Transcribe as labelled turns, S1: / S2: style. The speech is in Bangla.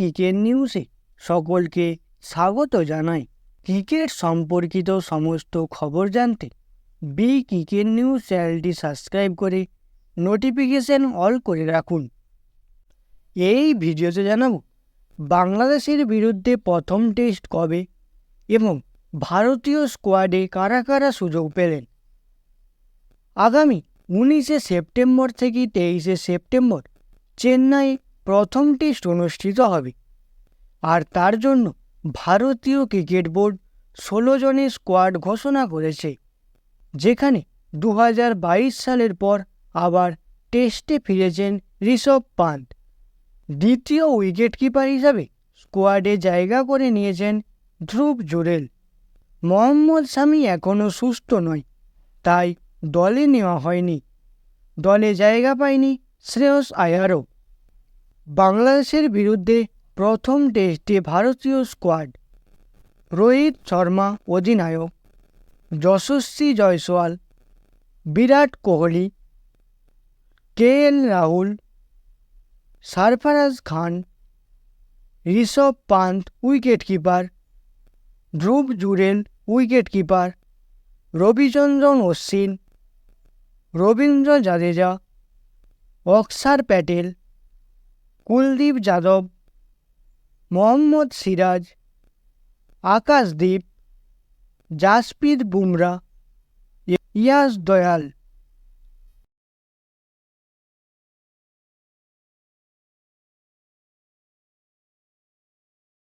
S1: ক্রিকেট নিউজে সকলকে স্বাগত জানাই। ক্রিকেট সম্পর্কিত সমস্ত খবর জানতে বি ক্রিকেট নিউজ চ্যানেলটি সাবস্ক্রাইব করে নোটিফিকেশন অল করে রাখুন। এই ভিডিওতে জানাব বাংলাদেশের বিরুদ্ধে প্রথম টেস্ট কবে এবং ভারতীয় স্কোয়াডে কারা কারা সুযোগ পেলেন? আগামী উনিশে সেপ্টেম্বর থেকে তেইশে সেপ্টেম্বর, চেন্নাই প্রথম টেস্ট অনুষ্ঠিত হবে। আর তার জন্য ভারতীয় ক্রিকেট বোর্ড ষোলো জনের স্কোয়াড ঘোষণা করেছে, যেখানে দু হাজার বাইশ সালের পর আবার টেস্টে ফিরেছেন ঋষভ পান্ত দ্বিতীয় উইকেট কিপার হিসাবে স্কোয়াডে জায়গা করে নিয়েছেন ধ্রুব জুরেল। মোহাম্মদ শামি এখনও সুস্থ নয়, তাই দলে নেওয়া হয়নি। দলে জায়গা পায়নি শ্রেয়স আয়ারও। বাংলাদেশের বিরুদ্ধে প্রথম টেস্টে ভারতীয় স্কোয়াড। রোহিত শর্মা অধিনায়ক। Yashasvi Jaiswal. Virat Kohli. K L Rahul. Sarfaraz Khan. Rishabh Pant wicket keeper Dhruv Jurel wicket keeper Ravichandran Ashwin. Ravindra Jadeja. Axar Patel. Kuldeep Yadav Mohammed Siraj Akash Deep Jasprit Bumrah Yash Dayal.